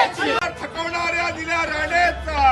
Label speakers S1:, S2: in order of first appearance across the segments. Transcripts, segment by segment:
S1: थकवणाऱ्या दिल्या राणेचा.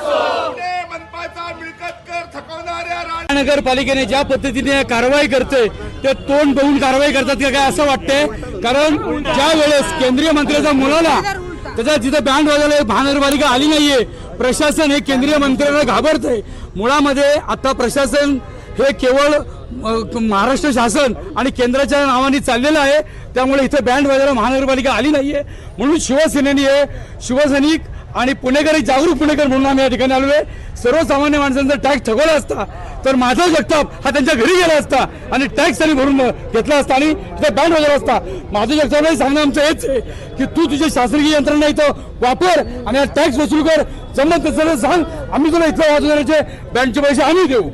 S1: पुणे मनपाचा मिळकत कर थकवणाऱ्या राणे
S2: महानगरपालिकेने ज्या पद्धतीने कारवाई करते ते तोंड बघून कारवाई करतात का काय असं वाटतंय? कारण ज्या वेळेस केंद्रीय मंत्र्याचा मुलाला त्याच्या जिथं बँड वाजवलं महानगरपालिका आली नाहीये प्रशासन हे केंद्रीय मंत्र्यांना घाबरतंय. मुळामध्ये आता प्रशासन हे केवळ महाराष्ट्र शासन आणि केंद्राच्या नावाने चाललेलं आहे. त्यामुळे इथे बँड वाजायला महानगरपालिका आली नाहीये. म्हणून शिवसेनेने हे शिवसैनिक आणि पुणेकरी जागरूक पुणेकर म्हणून आम्ही या ठिकाणी आलो आहे सर्वसामान्य माणसांचा टॅक्स ठगवला असता तर माझा जगताप हा त्यांच्या घरी गेला असता आणि टॅक्स त्यांनी भरून घेतला असता आणि तिथे बँड वगैरे असता. माझं जगताप सांगणं आमचं हेच आहे की तू तुझ्या शासकीय यंत्रणा इथं वापर आणि हा टॅक्स वसूल कर. जमत तसं सांग. आम्ही तुला इथं वाजवण्याचे बँकचे पैसे आम्ही देऊ.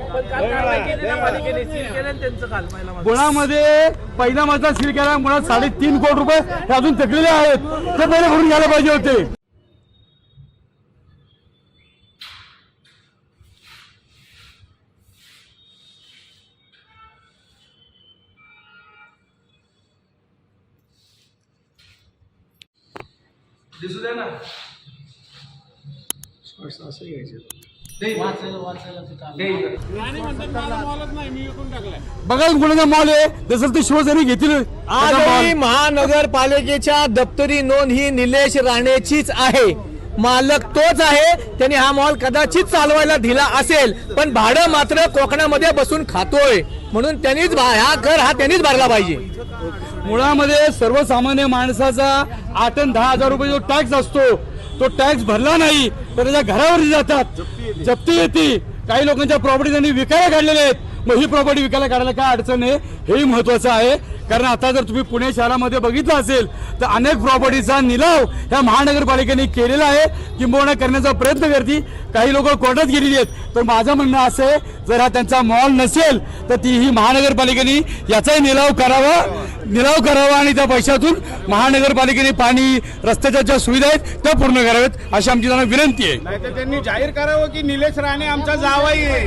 S2: मुळामध्ये पहिला माझा सील केला मुळात साडेतीन कोटी रुपये हे अजून थकलेले आहेत. ते पहिले भरून घ्यायला पाहिजे होते. बघा कोणाचा मॉल आहे? जसं ते शिवसेना घेतील
S3: आजही. महानगरपालिकेच्या दप्तरी नोंद ही निलेश राणेचीच आहे. मालक तोच आहे. त्यांनी हा मॉल कदाचित चालवायला दिला असेल पण भाडं मात्र कोकणामध्ये बसून खातोय. म्हणून त्यांनीच हा कर हा त्यांनीच भरला पाहिजे.
S2: मुळामध्ये सर्वसामान्य माणसाचा आठ आणि दहा हजार रुपये जो टॅक्स असतो तो टॅक्स भरला नाही तर त्याच्या घरावर जातात. जप्ती येते. काही लोकांच्या प्रॉपर्टी त्यांनी विकायला काढलेल्या आहेत. मग ही प्रॉपर्टी विकायला काढायला काय अडचण आहे? हेही महत्वाचं आहे. कारण आता जर तुम्ही पुणे शहरामध्ये बघितलं असेल तर अनेक प्रॉपर्टीचा निलाव ह्या महानगरपालिकेने केलेला आहे. किंबहुना करण्याचा प्रयत्न करते. काही लोक कोर्टात गेलेली आहेत. तर माझं म्हणणं असं आहे जर हा त्यांचा मॉल नसेल तर ती ही महानगरपालिकेने याचाही निलाव करावा. निलाव करावा आणि त्या पैशातून महानगरपालिकेने पाणी रस्त्याच्या ज्या सुविधा आहेत त्या पूर्ण कराव्यात अशी आमची त्यांना विनंती आहे.
S4: तर त्यांनी जाहीर करावं की निलेश राणे आमचा जावाई आहे.